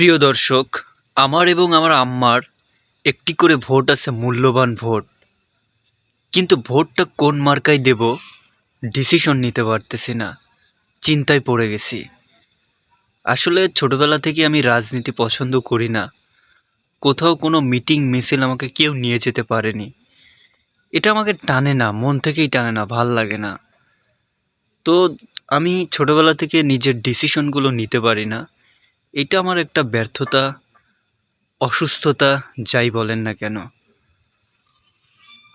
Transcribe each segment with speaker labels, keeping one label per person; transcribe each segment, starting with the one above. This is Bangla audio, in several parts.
Speaker 1: প্রিয় দর্শক, আমার এবং আমার আম্মার একটি করে ভোট আছে মূল্যবান ভোট। কিন্তু ভোটটা কোন মার্কায় দেব ডিসিশন নিতে পারতেছি না। চিন্তায় পড়ে গেছি। আসলে ছোটবেলা থেকে আমি রাজনীতি পছন্দ করি না। কোথাও কোনো মিটিং মিছিল আমাকে কেউ নিয়ে যেতে পারেনি। এটা আমাকে টানে না, মন থেকেই টানে না, ভালো লাগে না। তো আমি ছোটবেলা থেকে নিজের ডিসিশনগুলো নিতে পারি না। এটা আমার একটা ব্যর্থতা, অসুস্থতা, যাই বলেন না কেন।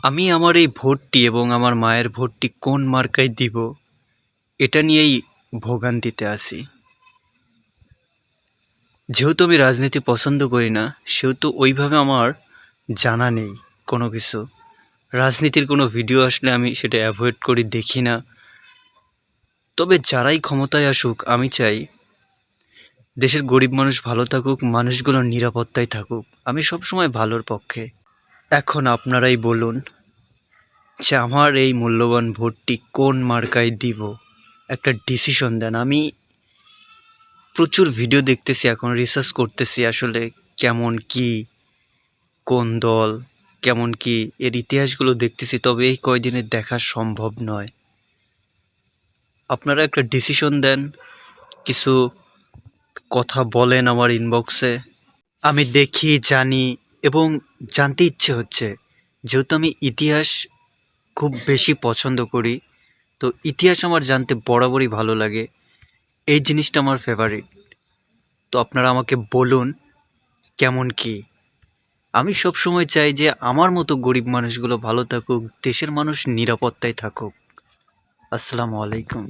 Speaker 1: আমি আমার এই ভোটটি এবং আমার মায়ের ভোটটি কোন মার্কায় দিব, এটা নিয়েই ভোগান্তিতে আছি। যেহেতু আমি রাজনীতি পছন্দ করি না, সেহেতু ওইভাবে আমার জানা নেই কোনো কিছু। রাজনীতির কোনো ভিডিও আসলে আমি সেটা অ্যাভয়েড করি, দেখি না। তবে যারাই ক্ষমতায় আসুক, আমি চাই দেশের গরিব মানুষ ভালো থাকুক, মানুষগুলো নিরাপত্তায় থাকুক। আমি সবসময় ভালোর পক্ষে। এখন আপনারাই বলুন যে আমার এই মূল্যবান ভোটটি কোন মার্কায় দিব? একটা ডিসিশন দেন। আমি প্রচুর ভিডিও দেখতেছি, এখন রিসার্চ করতেছি আসলে কেমন কি, কোন দল, কেমন কি এর ইতিহাসগুলো দেখতেছি, তবে এই কয়দিনে দেখা সম্ভব নয়। আপনারা একটা ডিসিশন দেন, কিছু কথা বলেন আমার ইনবক্সে আমি দেখি, জানি এবং জানতে ইচ্ছে হচ্ছে। যেহেতু আমি ইতিহাস খুব বেশি পছন্দ করি, তো ইতিহাস আমার জানতে বরাবরই ভালো লাগে। এই জিনিসটা আমার ফেভারিট তো আপনারা আমাকে বলুন, কেমন কি? আমি সব সময় চাই যে আমার মতো গরিব মানুষগুলো ভালো থাকুক, দেশের মানুষ নিরাপত্তায় থাকুক। আসসালামু আলাইকুম।